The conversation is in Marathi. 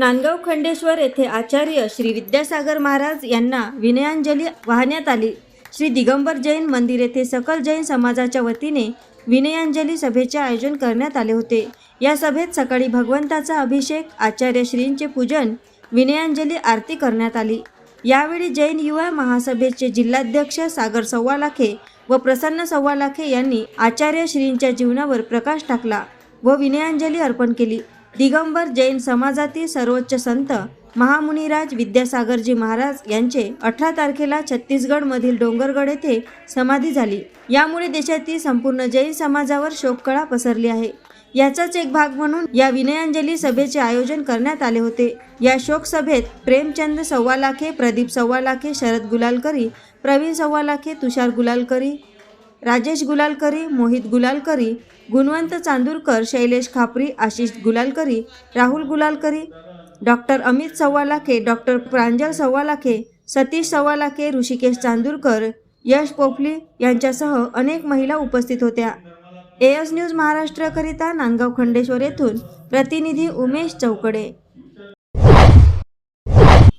नांदगाव खंडेश्वर येथे आचार्य श्री विद्यासागर महाराज यांना विनयांजली वाहण्यात आली. श्री दिगंबर जैन मंदिर येथे सकल जैन समाजाच्या वतीने विनयांजली सभेचे आयोजन करण्यात आले होते. या सभेत सकाळी भगवंताचा अभिषेक आचार्य श्रींचे पूजन विनयांजली आरती करण्यात आली. यावेळी जैन युवा महासभेचे जिल्हाध्यक्ष सागर सव्वालाखे व प्रसन्न सव्वालाखे यांनी आचार्य श्रींच्या जीवनावर प्रकाश टाकला व विनयांजली अर्पण केली. दिगंबर जैन समाजातील सर्वोच्च संत महामुनिराज विद्यासागरजी महाराज यांचे अठरा तारखेला छत्तीसगडमधील डोंगरगड येथे समाधी झाली. यामुळे देशातील संपूर्ण जैन समाजावर शोककळा पसरली आहे. याचाच एक भाग म्हणून या विनयांजली सभेचे आयोजन करण्यात आले होते. या शोक सभेत प्रेमचंद सव्वालाखे प्रदीप सव्वालाखे शरद गुलालकरी प्रवीण सव्वालाखे तुषार गुलालकरी राजेश गुलालकरी मोहित गुलालकरी गुणवंत चांदूरकर शैलेश खापरी आशिष गुलालकरी राहुल गुलालकरी डॉक्टर अमित सव्वालाखे डॉक्टर प्रांजल सव्वालाखे सतीश सव्वालाखे ऋषिकेश चांदूरकर यश पोफली यांच्यासह अनेक महिला उपस्थित होत्या. एएस न्यूज महाराष्ट्राकरिता नांदगाव खंडेश्वर येथून प्रतिनिधी उमेश चौकडे.